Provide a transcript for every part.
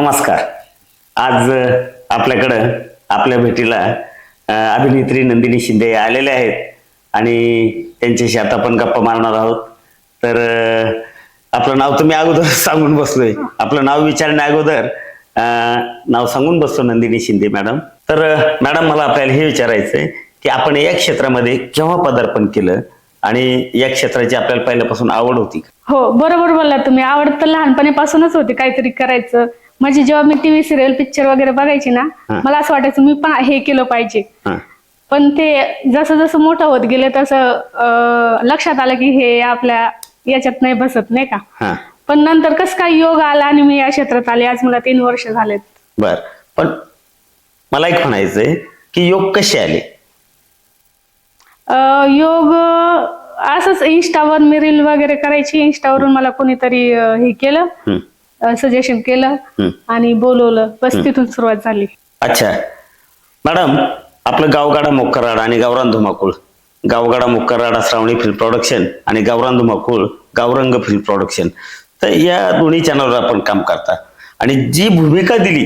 नमस्कार. आज आपल्याकडं आपल्या भेटीला अभिनेत्री नंदिनी शिंदे आलेले आहेत आणि त्यांच्याशी आता आपण गप्पा मारणार आहोत. तर आपलं नाव तुम्ही अगोदर सांगून बसलोय. आपलं नाव विचारण्या अगोदर नाव सांगून बसतो नंदिनी शिंदे मॅडम. तर मॅडम मला आपल्याला हे विचारायचंय की आपण या क्षेत्रामध्ये केव्हा पदार्पण केलं आणि या क्षेत्राची आपल्याला पहिल्यापासून आवड होती का? हो बरोबर बोलला तुम्ही. आवड तर लहानपणीपासूनच होती काहीतरी करायचं. म्हणजे जेव्हा मी टीव्ही सिरियल पिक्चर वगैरे बघायची ना हा. मला असं वाटायचं मी पण हे केलं पाहिजे. हा. पण ते जसं जसं मोठं होत गेलं तसं अं, लक्षात आलं की हे आपल्या याच्यात नाही बसत नाही का? हा. पण नंतर कसं काय योग आला आणि मी या क्षेत्रात आले आज मला तीन वर्ष झालेत. बर. पण मला एक म्हणायचंय की योग कसे आले? अं, योग अं, असंच इंस्टावर मी रील वगैरे करायची. इंस्टावरून मला कोणीतरी अं, हे केलं. सजेशन केलं. आणि बोलवलं. बस तिथून सुरुवात झाली. अच्छा. मॅडम आपलं गावगाडा मोक्करराडा आणि गावरान धुमाकूळ. गावगाडा मोक्करराडा श्रावणी फिल्म प्रोडक्शन आणि गावरान धुमाकूळ गावरंग फिल्म प्रोडक्शन तर या दोन्ही चॅनलवर आपण काम करता. आणि जी भूमिका दिली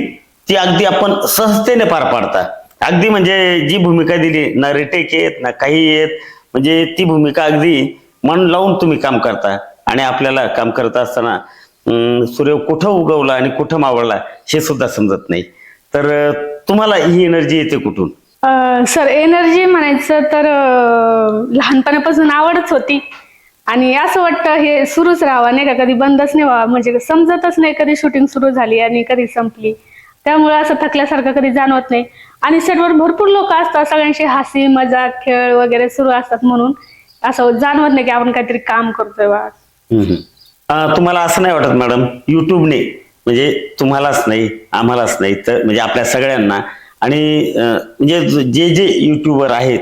ती अगदी आपण सहजतेने पार पाडता. अगदी म्हणजे जी भूमिका दिली ना रिटेक येत ना काही येत म्हणजे ती भूमिका अगदी मन लावून तुम्ही काम करता. आणि आपल्याला काम करत असताना सूर्य कुठं उगवला आणि कुठं मावळला हे सुद्धा समजत नाही. तर तुम्हाला ही एनर्जी येते कुठून? सर एनर्जी म्हणायचं तर लहानपणापासून आवडच होती. आणि असं वाटतं हे सुरूच राहावं नाही का? कधी बंदच नाही व्हावं. म्हणजे समजतच नाही कधी शूटिंग सुरू झाली आणि कधी संपली. त्यामुळे असं थकल्यासारखं कधी जाणवत नाही. आणि सेटवर भरपूर लोक असतात सगळ्यांशी हसी मजाक खेळ वगैरे सुरू असतात म्हणून. असं जाणवत नाही की आपण काहीतरी काम करतोय बा. तुम्हाला असं नाही वाटत मॅडम युट्यूबने म्हणजे तुम्हालाच नाही आम्हालाच नाही तर म्हणजे आपल्या सगळ्यांना. आणि म्हणजे जे जे युट्यूबर आहेत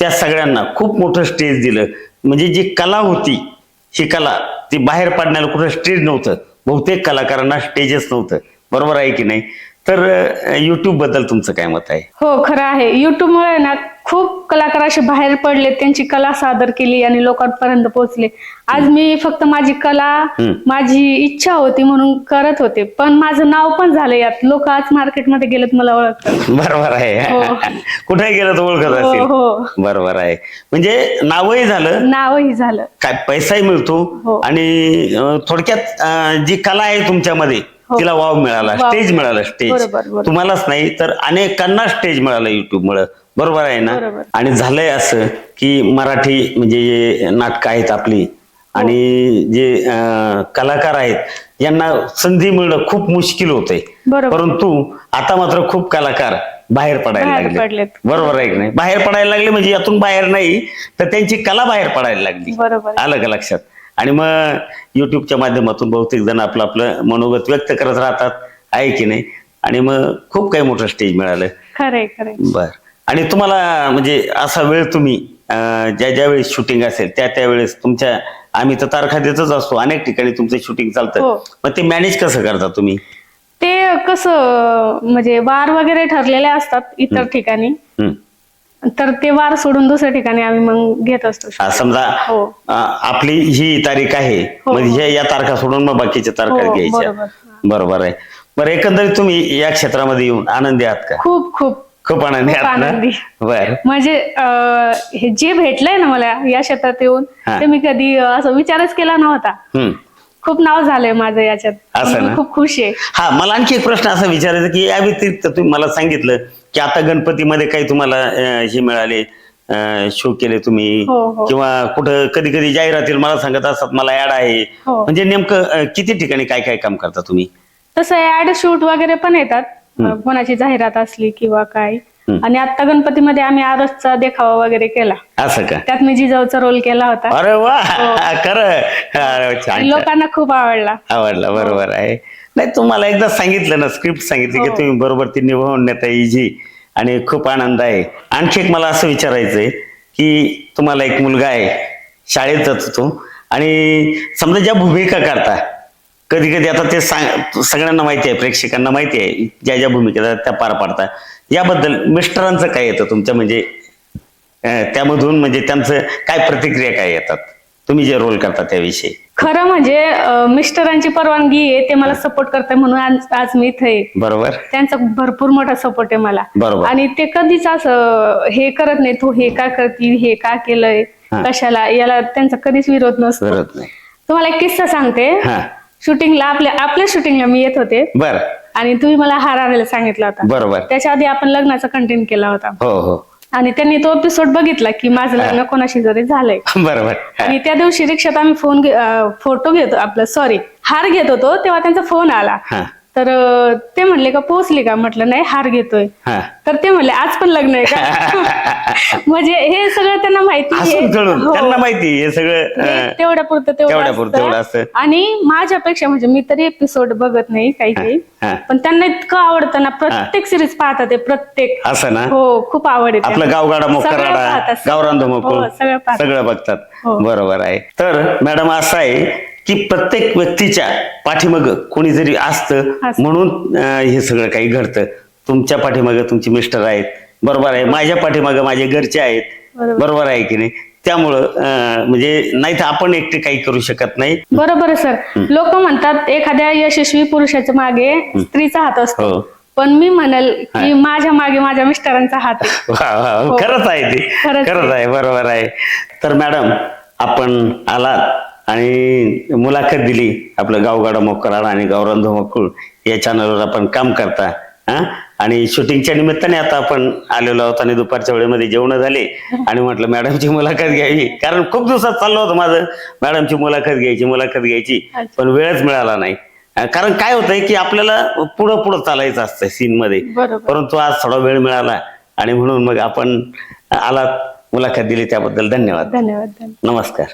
त्या सगळ्यांना खूप मोठं स्टेज दिलं. म्हणजे जी कला होती ही कला ती बाहेर पाडण्याला कुठं स्टेज नव्हतं. बहुतेक कलाकारांना स्टेजच नव्हतं. बरोबर आहे की नाही? तर युट्यूबबद्दल तुमचं काय मत आहे? हो खरं आहे. युट्यूबमुळे ना खूप कलाकार असे बाहेर पडले त्यांची कला सादर केली आणि लोकांपर्यंत पोहोचले. आज मी फक्त माझी कला. माझी इच्छा होती म्हणून करत होते. पण माझं नाव पण झालं यात. लोक आज मार्केटमध्ये गेलेत मला ओळखतात. बरोबर आहे. हो. कुठे गेलं तर ओळखत हो हो. बरोबर आहे. म्हणजे नावही झालं. नावही झालं. काय पैसाही मिळतो. हो. आणि थोडक्यात जी कला आहे तुमच्यामध्ये. तिला वाव मिळाला स्टेज मिळाला स्टेज. तुम्हालाच नाही तर अनेकांना स्टेज मिळालं युट्यूब मुळे बरोबर आहे ना. आणि झालंय असं की मराठी म्हणजे जे नाटकं आहेत आपली आणि जे कलाकार आहेत यांना संधी मिळणं खूप मुश्किल होतंय बरोबर. परंतु आता मात्र खूप कलाकार बाहेर पडायला लागले. बरोबर आहे की नाही बाहेर पडायला लागले म्हणजे यातून बाहेर नाही तर त्यांची कला बाहेर पडायला लागली आहे. आलं का लक्षात आणि मग युट्यूबच्या माध्यमातून बहुतेक जण आपलं आपलं मनोगत व्यक्त करत राहतात. आहे की नाही? आणि मग खूप काही मोठं स्टेज मिळालं. खरंय खरंय. बर. आणि तुम्हाला म्हणजे असा वेळ तुम्ही ज्या ज्या वेळेस शूटिंग असेल त्या त्यावेळेस तुमच्या आम्ही तर तारखा देतच असतो. अनेक ठिकाणी तुमचं शूटिंग चालतं. हो. मग ते मॅनेज कसं करता तुम्ही? ते कसं म्हणजे वार वगैरे ठरलेले असतात इतर ठिकाणी. तर ते वार सोडून दुसऱ्या ठिकाणी आम्ही मग घेत असतो समजा हो. अं, आपली ही तारीख आहे हो, म्हणजे हो. ह्या- या तारखा सोडून मग बाकीच्या तारखा हो, घ्यायच्या बरोबर. बरोबर आहे बरं एकंदरीत तुम्ही या क्षेत्रामध्ये येऊन आनंदी आहात का खूप खूप खूप आनंदी खूप आहात ना आनंदी. बर म्हणजे अं, हे जे भेटलंय ना मला या क्षेत्रात येऊन हा. ते मी कधी अं, असं विचारच केला नव्हता हम्म खूप नाव झालंय माझं याच्यात असं मी ना? खूप खुश आहे हा मला आणखी एक प्रश्न असा विचारायचा की या व्यतिरिक्त तुम्ही मला सांगितलं की आता गणपतीमध्ये काही तुम्हाला अं, हे मिळाले शो केले तुम्ही? हो, हो. किंवा कुठं कधी कधी जाहिरातील मला सांगत असतात मला ऍड आहे. हो. म्हणजे नेमकं अं, किती ठिकाणी काय काय काम करता तुम्ही? तसं ऍड शूट वगैरे पण येतात. अं, कोणाची जाहिरात असली किंवा काय. आणि आता गणपतीमध्ये आम्ही आरसचा देखावा वगैरे केला. असं का? त्यात मी जिजाऊचा रोल केला होता. अरे वा! खरं. अरे, छान छान. लोकांना खूप आवडला. आवडला बरोबर आहे. नाही तुम्हाला एकदा सांगितलं ना स्क्रिप्ट सांगितली की हो. तुम्ही बरोबर ती निभावून नेता इजी आणि खूप आनंद आहे. आणखी एक मला असं विचारायचंय की तुम्हाला एक मुलगा आहे शाळेत जातो तो. आणि समजा ज्या भूमिका करता कधी कधी आता ते सांग सगळ्यांना माहिती आहे प्रेक्षकांना माहिती आहे ज्या ज्या भूमिका त्या पार पाडता. याबद्दल मिस्टरांचं काय येतं तुमच्या म्हणजे त्यामधून म्हणजे त्यांचं काय प्रतिक्रिया काय येतात? तुम्ही जे रोल करता त्याविषयी. खरं म्हणजे अं, मिस्टरांची परवानगी आहे ते मला सपोर्ट करताय म्हणून आज आज मी इथे आहे. बरोबर. त्यांचा भरपूर मोठा सपोर्ट आहे मला. बरोबर. आणि ते कधीच असं हे करत नाही तू हे का करती हे का केलंय हा. कशाला? याला त्यांचा कधीच विरोध नसतो. करत नाही. तुम्हाला एक किस्सा सांगते. हा. शूटिंगला आपल्या आपल्या शूटिंगला मी येत होते. बर. आणि तुम्ही मला हार आणायला सांगितला होता. बरोबर. त्याच्या आधी आपण लग्नाचा कंटेंट केला होता. हो हो. आणि त्यांनी तो एपिसोड बघितला की माझं लग्न कोणाशी जरी झालंय. बरोबर. आणि त्या दिवशी रिक्षात आम्ही फोन फोटो घेतो आपलं सॉरी हार घेत होतो तेव्हा त्यांचा फोन आला. तर ते म्हणले का पोहोचली का म्हटलं नाही हार घेतोय हा तर ते म्हणले आज पण लग्न आहे का म्हणजे हे सगळं त्यांना माहिती आहे. हसून चढून हो. त्यांना माहिती हे सगळं हे अं, तेवढ्या पुरतं तेवढ्या पुरतं तेवढं तेवढं असतं. असतं. आणि माझ्यापेक्षा म्हणजे मी तरी एपिसोड बघत नाही काही काही हा. पण त्यांना इतकं आवडतं ना प्रत्येक सिरीज पाहतात ते प्रत्येक असं ना हो खूप आवड आहे आपलं त्यांना. गावगाडा सगळं मोकराडा पाहतात, धुमाकूळ हो, सगळं पाहतात. सगळं बघतात हो. बरोबर आहे तर मॅडम असं आहे की प्रत्येक व्यक्तीच्या पाठीमाग कोणी जरी असतं असतं. म्हणून अं, हे सगळं काही घडतं. तुमच्या पाठीमाग तुमचे मिस्टर आहेत. बरोबर आहे. माझ्या पाठीमाग माझे घरचे आहेत. बरोबर. बरोबर आहे की नाही? त्यामुळं अं, म्हणजे नाही तर आपण एकटे काही करू शकत नाही. बरोबर आहे सर. लोक म्हणतात एखाद्या यशस्वी पुरुषाच्या मागे स्त्रीचा हात असतो. हो. पण मी म्हणेल की माझ्या मागे माझ्या मिस्टरांचा हात आहे. वा, वा, वा. हो. खरंच आहे ते. खरंच खरंच आहे. बरोबर आहे. तर मॅडम आपण आलात. आणि मुलाखत दिली आपलं गावगाडा मोकराड आणि गावरान धुमाकूळ या चॅनलवर आपण काम करता हा? आणि शूटिंगच्या निमित्ताने आता आपण आलेलो आहोत आणि दुपारच्या वेळेमध्ये जेवण झाले. आणि म्हटलं मॅडमची मुलाखत घ्यावी. कारण खूप दिवसात चाललं होतं माझं. मॅडमची मुलाखत घ्यायची मुलाखत घ्यायची. पण वेळच मिळाला नाही. कारण काय होतंय की आपल्याला पुढं पुढं चालायचं असतं सीन मध्ये परंतु आज थोडा वेळ मिळाला आणि म्हणून मग आपण आलात. मुलाखत दिली त्याबद्दल धन्यवाद धन्यवाद. नमस्कार.